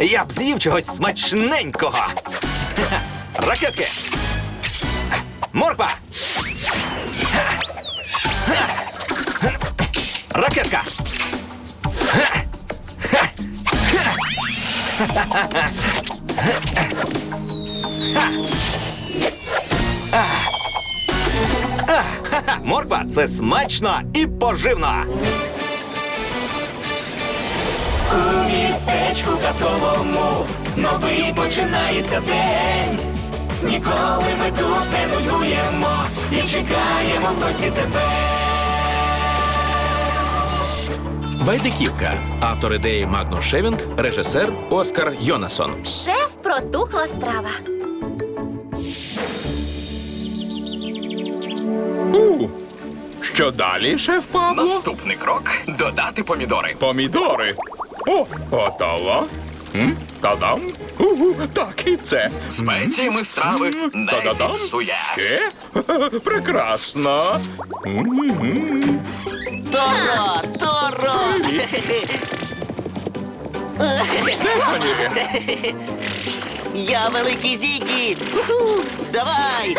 Я б з'їв чогось смачненького. Ракетки. Морква. Ракетка. Морква це смачно і поживно. Містечку казковому новий починається день. Ніколи ми тут не нудьгуємо і чекаємо в гості тебе. Байдиківка. Автор ідеї Магнус Шевінг, режисер Оскар Йонасон. Шеф протухла страва. У, що далі, шеф Пабло? Наступний крок додати помідори. Помідори. О, готово. М? Та-дам. Угу, так і це. Спеціями страви не Та-да-дам. зіпсує. Ще? Прекрасно. М-м-м. Торо, Торо! Я великий Зігі! Уху! Давай!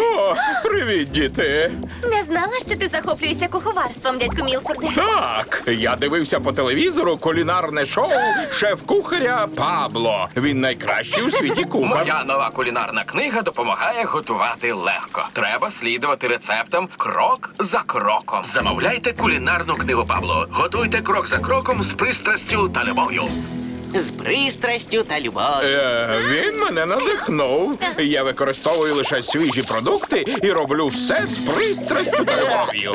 О, привіт, діти. Не знала, що ти захоплюєшся куховарством, дядьку Мілфорде. Так, я дивився по телевізору кулінарне шоу шеф-кухаря Пабло. Він найкращий у світі кухар. Моя нова кулінарна книга допомагає готувати легко. Треба слідувати рецептам крок за кроком. Замовляйте кулінарну книгу Пабло. Готуйте крок за кроком з пристрастю та любов'ю. З пристрастю та любов'ю. Е, він мене надихнув. Я використовую лише свіжі продукти і роблю все з пристрастю та любов'ю.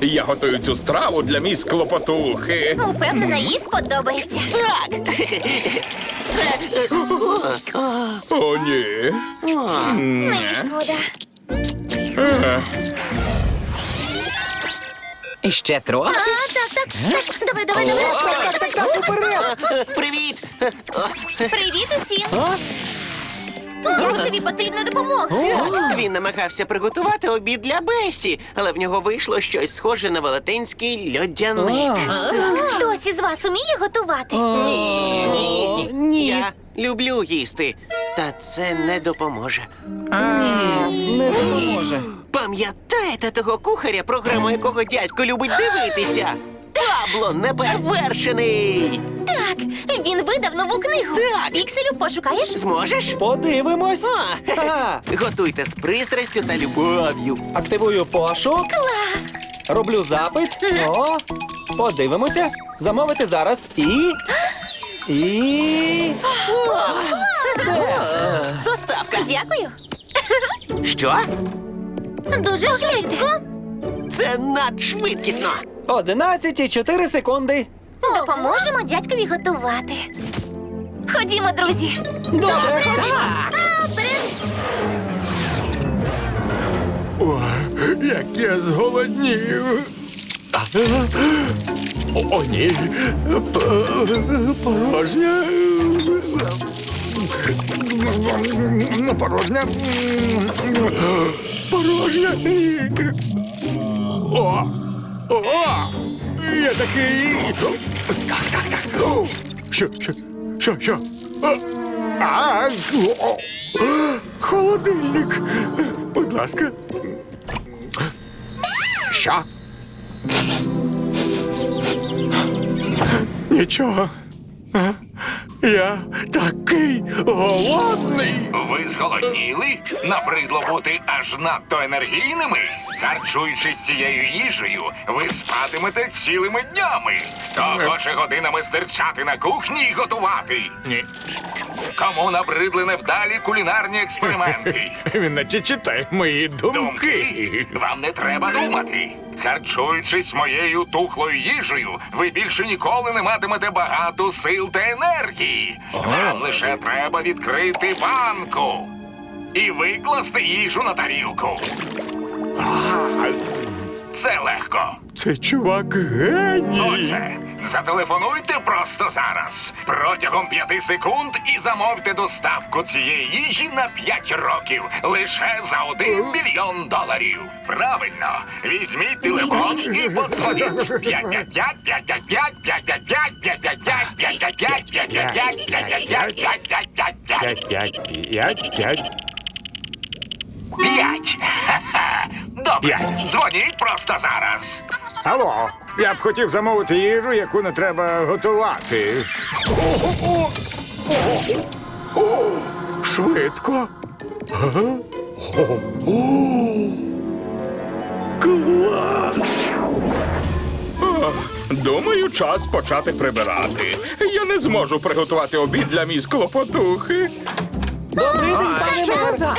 Я готую цю страву для міс клопотухи. Упевнена, їй сподобається. Так! Це. е, о, О, ні. Мені шкода. Ще трохи? А, так, так, так. Давай, давай, давай. Так, так, так. Е, Привіт! Привіт усім. Як тобі потрібна допомога? Він намагався приготувати обід для Бесі, але в нього вийшло щось схоже на велетенський льодяник. Хтось із вас уміє готувати? Ні, ні. Я люблю їсти, та це не допоможе. Не допоможе. Пам'ятаєте того кухаря, програму якого дядько любить дивитися? Пабло неперевершений! Так, він видав нову книгу. Так. Пікселю пошукаєш? Зможеш? Подивимось. А, Ха. Готуйте з пристрастю та любов'ю. Активую пошук. Клас! Роблю запит. О, подивимося. Замовити зараз і. І. Доставка. Дякую. Що? Дуже швидко. Це надшвидкісно. 11 і 4 секунди. Допоможемо дядькові готувати. Ходімо, друзі. Добре. Як я зголоднів. О, ні. Порожня. Порожня. Порожня. О! О! Я такий. Так, так, так. Що, що, що, що? А, о, холодильник. Будь ласка. Що? Нічого. Я такий голодний. Ви зголодніли? Набридло бути аж надто енергійними? Харчуючись цією їжею, ви спатимете цілими днями. Хто хоче годинами стирчати на кухні і готувати? Ні. Кому набридли невдалі кулінарні експерименти? Він наче читає мої думки. Думки? Вам не треба думати. Харчуючись моєю тухлою їжею, ви більше ніколи не матимете багато сил та енергії. Вам лише треба відкрити банку і викласти їжу на тарілку. Це легко. Це Цей чувак геній. Отже, зателефонуйте просто зараз. Протягом п'яти секунд і замовте доставку цієї їжі на п'ять років. Лише за один мільйон доларів. Правильно, візьміть телефон і подзвоніть. П'ять Алло, я б хотів замовити їжу, яку не треба готувати. Швидко. Клас! Думаю, час почати прибирати. Я не зможу приготувати обід для мій склопотухи. Добрий день, пане Мазак.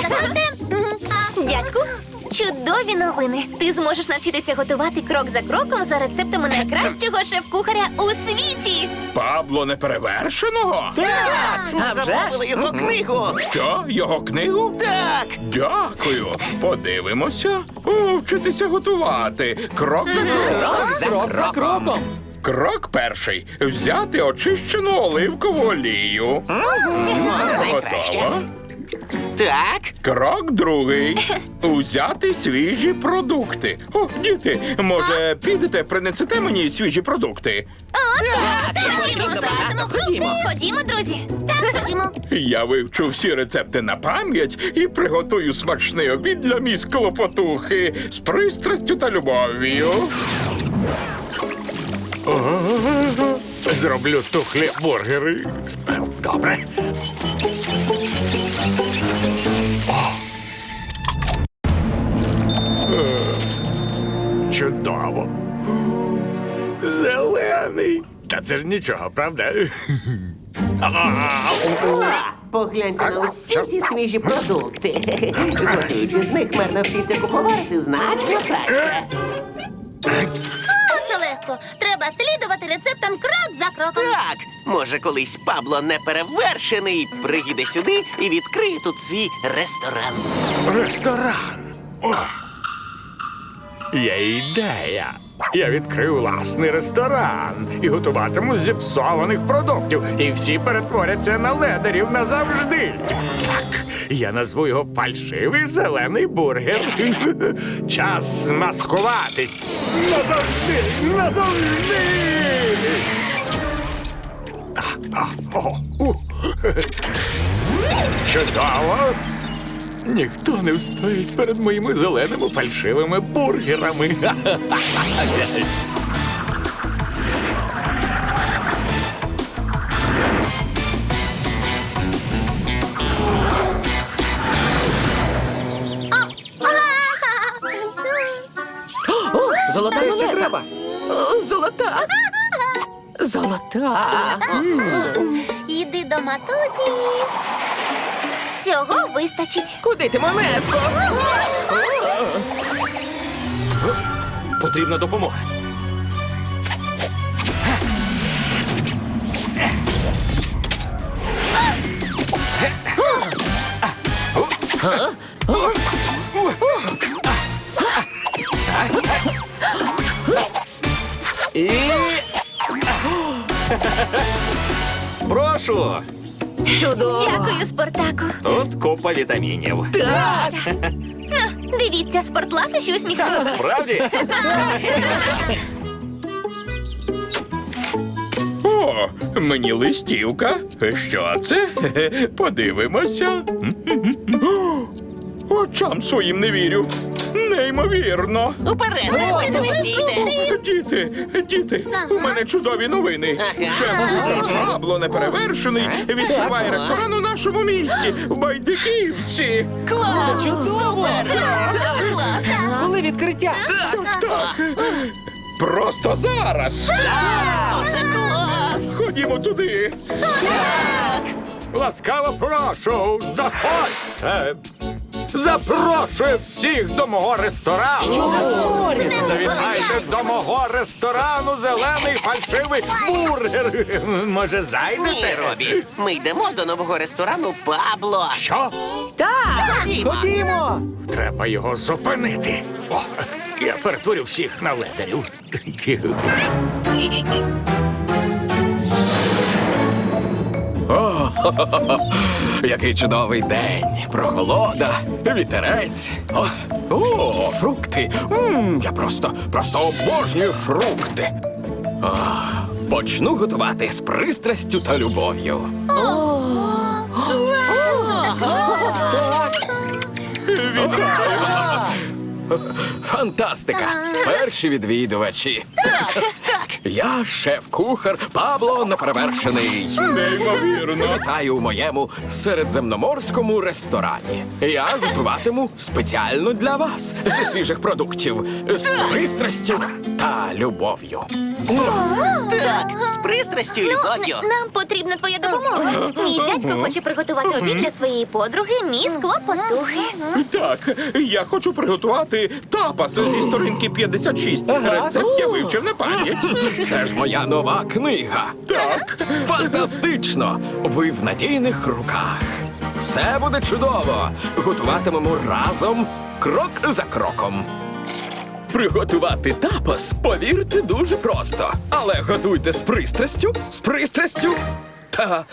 Чудові новини. Ти зможеш навчитися готувати крок за кроком за рецептами найкращого шеф-кухаря у світі. Пабло неперевершеного? Так, а вже. Замовили його книгу. Що? Його книгу? Так. Дякую. Подивимося. О, вчитися готувати. Крок за кроком. Крок за кроком. Крок перший. Взяти очищену оливкову олію. найкраще. Так. Крок другий. Узяти свіжі продукти. О, діти, може, підете, принесете мені свіжі продукти? Ходімо, Забагато, ходімо. Ходімо, друзі. Так, ходімо. Я вивчу всі рецепти на пам'ять і приготую смачний обід для міс клопотухи з пристрастю та любов'ю. Зроблю тухлі бургери. Добре. Е, Чудово. Зелений. Та це ж нічого, правда? Погляньте на усі ці свіжі продукти. Готуючи з них, мер навчиться куховарити значно краще. Оце. Треба слідувати рецептам крок за кроком. Так. Може, колись Пабло неперевершений приїде сюди і відкриє тут свій ресторан. Ресторан. О. Є ідея. Я відкрию власний ресторан і готуватиму зіпсованих продуктів, і всі перетворяться на ледерів назавжди. Так, я назву його фальшивий зелений бургер. Час маскуватись. Назавжди! Назавжди! А, а, о, у. Чудово! Ніхто не встоїть перед моїми зеленими фальшивими бургерами. Золота монета. треба. О, Золота. Золота. Іди до матусі. Цього вистачить. Куди ти монетко? Потрібна допомога. І. Прошу! Чудово. Дякую, Спартаку. Тут купа вітамінів. Ну, дивіться, спортласощі усміхнувся. Правді? О, мені листівка. Що це? Подивимося. Очам своїм не вірю. Неймовірно. Уперед, заходьте, не стійте. Діти, діти, у мене чудові новини. Ага. Шеф Пабло неперевершений відкриває ресторан у нашому місті в Байдиківці. Клас! Чудово! Супер! Так, клас! Коли відкриття? Просто зараз. Оце клас! Ходімо туди. Ласкаво прошу, заходьте. Запрошую всіх до мого ресторану. Завітайте до мого ресторану зелений фальшивий бургер. Може, Ні, зайдете? Робі. Ми йдемо до нового ресторану Пабло. Що? Так! Ходімо. Ходімо! Треба його зупинити. О, я перетворю всіх на ледарів. Який чудовий день. Прохолода, вітерець. О, о фрукти. м я просто, просто обожнюю фрукти. А, почну готувати з пристрастю та любов'ю. Фантастика! Перші відвідувачі. Так, так. Я шеф-кухар Пабло Неперевершений. Неймовірно. Вітаю у моєму середземноморському ресторані. Я готуватиму спеціально для вас зі свіжих продуктів з пристрастю та любов'ю. Так, з пристрастю і любов'ю. Н- Нам потрібна твоя допомога. Мій дядько хоче приготувати обід для своєї подруги, міс Клопотухи. Так, я хочу приготувати тапас зі сторінки 56. Рецепт я вивчив на пам'ять. Це ж моя нова книга. Так. Фантастично! Ви в надійних руках. Все буде чудово. Готуватимемо разом, крок за кроком. Приготувати тапас, повірте, дуже просто. Але готуйте з пристрастю, з пристрастю та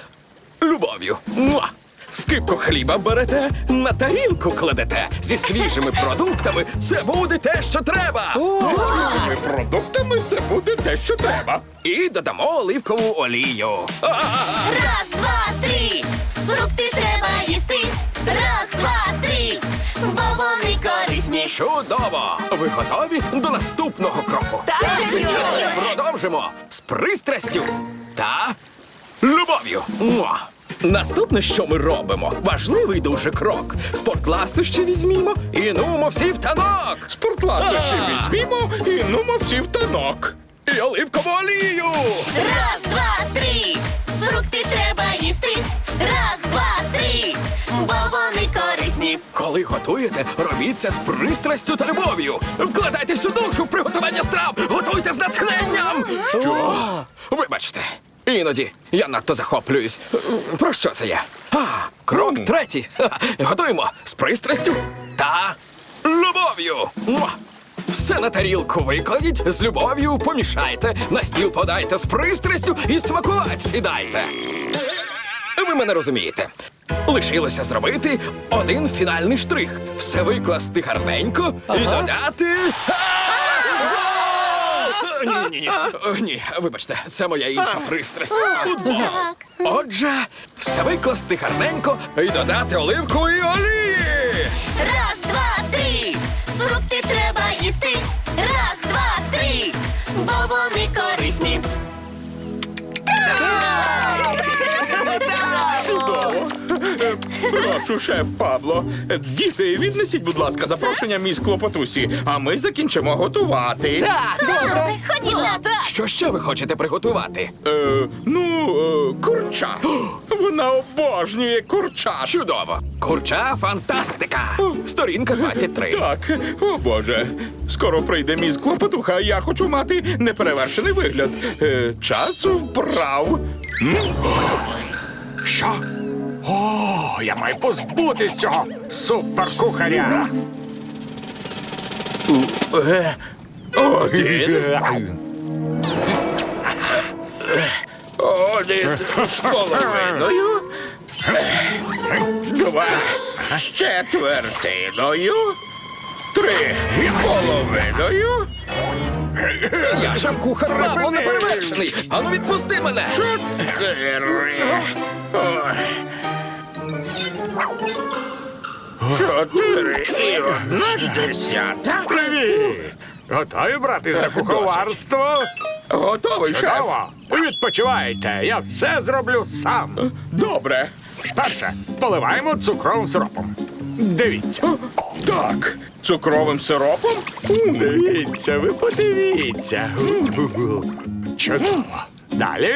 любов'ю. Муа! Скипку хліба берете, на тарілку кладете. Зі свіжими продуктами це буде те, що треба. З цими продуктами це буде те, що треба. І додамо оливкову олію. А-а-а! Раз, два, три. Фрукти треба їсти. Раз, два, три. Бо вони корисні. Чудово! Ви готові до наступного кроку? Так, сеньоре. Продовжимо з пристрастю та любов'ю. Муа! Наступне, що ми робимо, важливий дуже крок. Спортласощі візьмімо і нумо всі в танок. Спортласощі А. візьмімо і нумо всі в танок. І оливкову олію. Раз, два, три. Фрукти треба їсти. Раз, два, три. Бо вони корисні. Коли готуєте, робіть це з пристрастю та любов'ю. Вкладайтесь у душу в приготування страв. Готуйте з натхненням. Що? Вибачте. Іноді я надто захоплююсь. Про що це я? А, крок третій. Готуємо з пристрастю та любов'ю. Все на тарілку викладіть, з любов'ю помішайте, на стіл подайте з пристрастю і смакувати сідайте. Ви мене розумієте. Лишилося зробити один фінальний штрих. Все викласти гарненько і додати. Ні, ні, ні. Ні, вибачте, це моя інша пристрасть. Футбол. Отже, все викласти гарненько і додати оливку і олії. Раз, два, три. Фрукти треба їсти. Раз, два, три. Бо вони корисні. Прошу, шеф Пабло. Е, Діти, віднесіть, будь ласка, запрошення міс Клопотусі, а ми закінчимо готувати. Так, Добре, ходімо. Що ще ви хочете приготувати? Е, ну, е, курча. Вона обожнює курча. Чудово! Курча фантастика! Сторінка 23. Так, о Боже. Скоро прийде міс Клопотуха, а я хочу мати неперевершений вигляд. Е, час вправ. Що? О, я маю позбутись цього суперкухаря. Один. Один з половиною. Два з четвертиною. Три з половиною. Я шеф-кухар Павло неперевершений! Ану відпусти мене! Чотири. Ой. Чотири і одна десята. Привіт! Готові брати за куховарство? Готовий, шеф? Чудово! Відпочивайте, я все зроблю сам. Добре. Перше, поливаємо цукровим сиропом. Дивіться. Так, цукровим сиропом? Дивіться, ви подивіться. Чудово. Далі.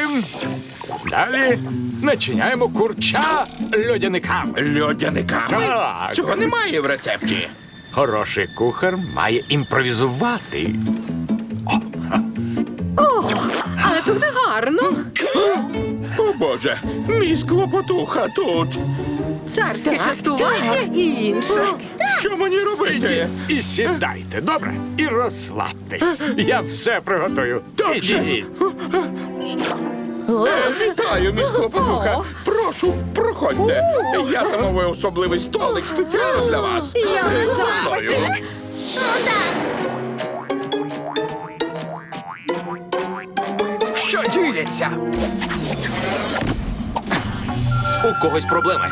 Далі начиняємо курча льодяниками. Льодяниками? Так. Цього немає в рецепті. Хороший кухар має імпровізувати. Але тут гарно. О Боже, мій склопотуха тут. Царське частування і інше. Що мені робити? І сідайте, добре? І розслабтесь. Я все приготую. Так. Вітаю, міс Клопотуха. Прошу, проходьте. Я замовив особливий столик спеціально для вас. Я за мною. Що діється? У когось проблеми.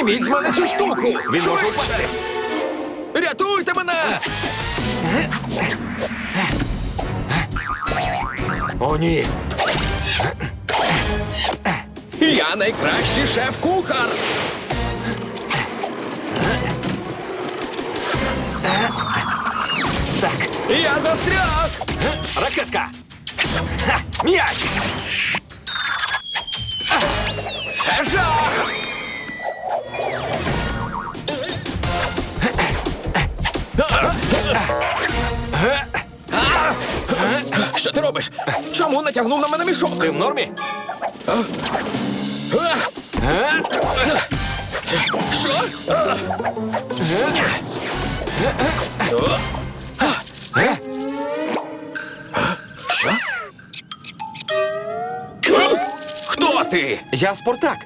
Зніміть з мене цю штуку! Він може Швидше! упасти. Рятуйте мене! О, ні. Я найкращий шеф-кухар! Так, Я застряг! ракетка. Ха, М'яч. Це жах! Робиш? Чому натягнув на мене мішок? Ти в нормі? Що? Що? Хто ти? Я Спартак.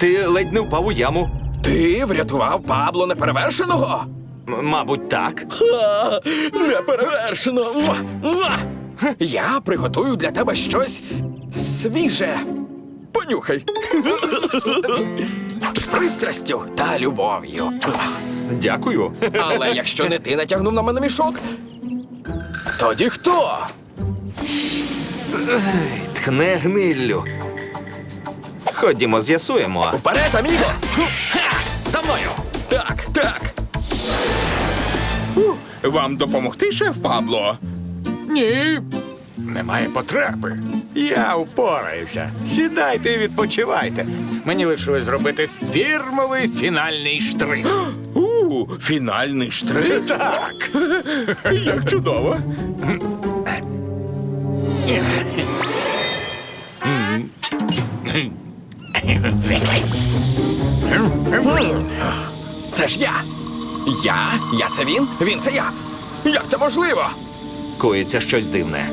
Ти ледь не впав у яму. Ти врятував Пабло неперевершеного? М- Мабуть, так. Ха, Неперевершено. Муа! Муа! Я приготую для тебе щось свіже. Понюхай. З пристрастю та любов'ю. Дякую. Але якщо не ти натягнув на мене мішок, тоді хто? Тхне гниллю. Ходімо, з'ясуємо. Вперед, аміго! За мною! Так, так. Вам допомогти, шеф Пабло? Ні. Немає потреби. Я впораюся. Сідайте і відпочивайте. Мені лишилось зробити фірмовий фінальний штрих. У, фінальний штрих. Так. Як чудово. Це ж я. Я? Я це він? Він це я. Як це можливо? Коїться щось дивне.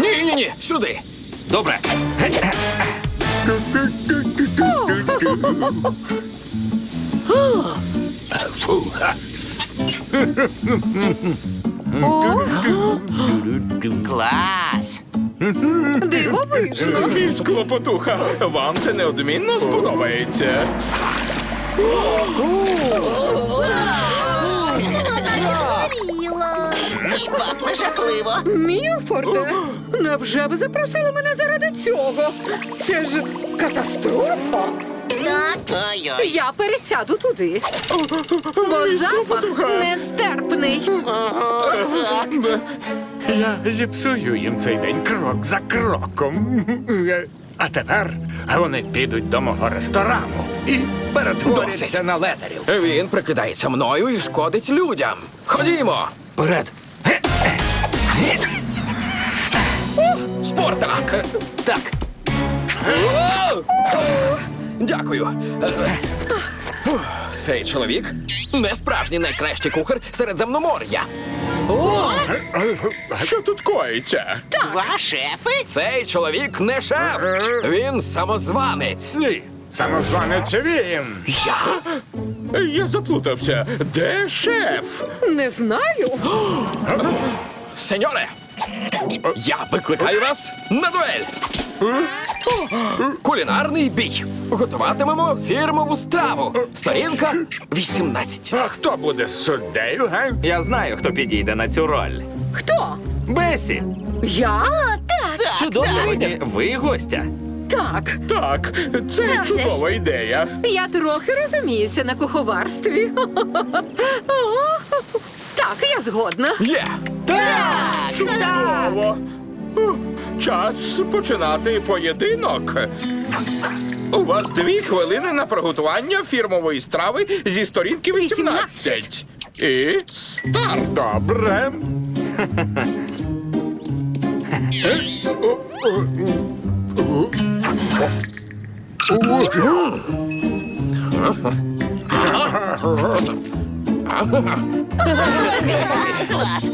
Ні, ні, ні, сюди. Добре. Клас! Дивовижно. Міс Клопотуха, вам це неодмінно сподобається. І пахне жахливо. Мілфорде, невже ви запросили мене заради цього? Це ж катастрофа. Ой-ой. Я пересяду туди. Бо запах нестерпний. Так. Я зіпсую їм цей день крок за кроком. А тепер вони підуть до мого ресторану і перетворяться Досить. на ледарів. Він прикидається мною і шкодить людям. Ходімо! Вперед. Спортак! Так. Дякую. Цей чоловік не справжній найкращий кухар серед земномор'я. Що тут коїться? Два шефи? Цей чоловік не шеф. Він самозванець. Ні, самозванець він. Я? Я заплутався. Де шеф? Не знаю. Сеньоре, я викликаю вас на дуель. Кулінарний бій. Готуватимемо фірмову страву. Сторінка 18. А хто буде суддею, га? Я знаю, хто підійде на цю роль. Хто? Бесі. Я? Чудово. Сьогодні ви гостя. Так. Так, це ж. чудова ідея. Я трохи розуміюся на куховарстві. Так, я згодна. Є. Чудово. Час починати поєдинок. У вас дві хвилини на приготування фірмової страви зі сторінки 18. І старт. Добре. Клас.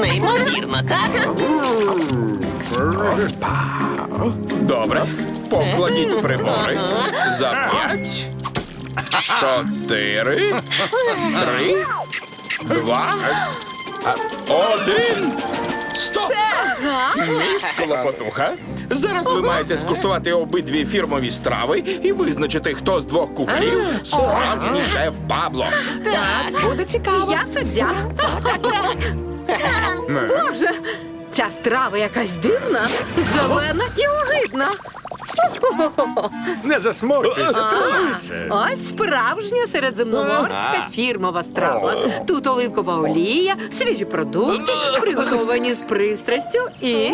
Неймовірно, так? Добре. Покладіть прибори. За п'ять. Чотири. Три. Два. Один. Стоп! Міс Клопотуха. Зараз ви маєте скуштувати обидві фірмові страви і визначити, хто з двох кухарів справжній шеф Пабло. Так. Буде цікаво. Я суддя. Боже, ця страва якась дивна, зелена і огидна. Не тримайся. Ось справжня середземноморська фірмова страва. Тут оливкова олія, свіжі продукти, приготовані з пристрастю і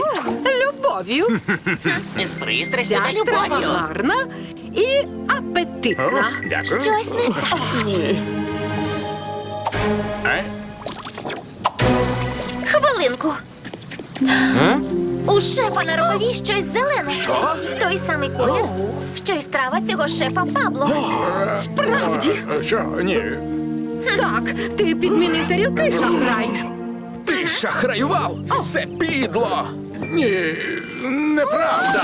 любов'ю. З пристрастю Ця та страва любов'ю. гарна і апетитна. Дякую. Щось не Е? хвилинку. У шефа на рукаві щось зелене. Що? Той самий колір, що й страва цього шефа Пабло. Справді, Е, Що? Ні. так, ти підмінив тарілки, шахрай. Ти шахраював! Це підло! Ні, неправда.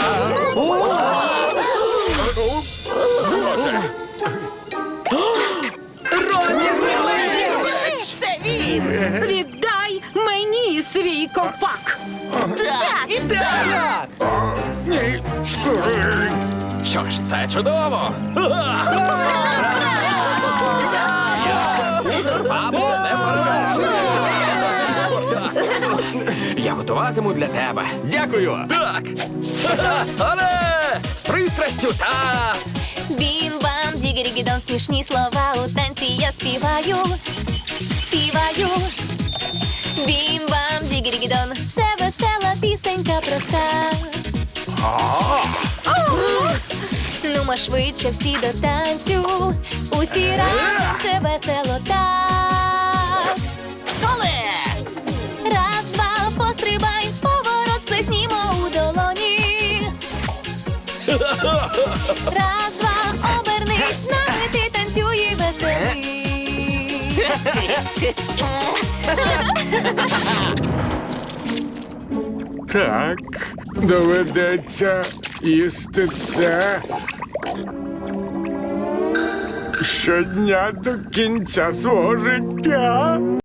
Це він. Віддай мені свій копак. Так, віддай. Ні. Що ж, це чудово! Не! Я готуватиму для тебе. Дякую. Так! Але! З пристрастю та Бім-бам, дігірігідон, смішні слова у танці я співаю, співаю. Бім-бам, дігірігідон, це весела пісенька проста. Нумо швидше всі до танцю, усі разом це весело так. Раз, два, пострибай, поворот сплеснімо у долоні. Раз, два, обернись, з нами ти танцюй і веселий. Так, доведеться їсти це. Щодня до кінця свого життя.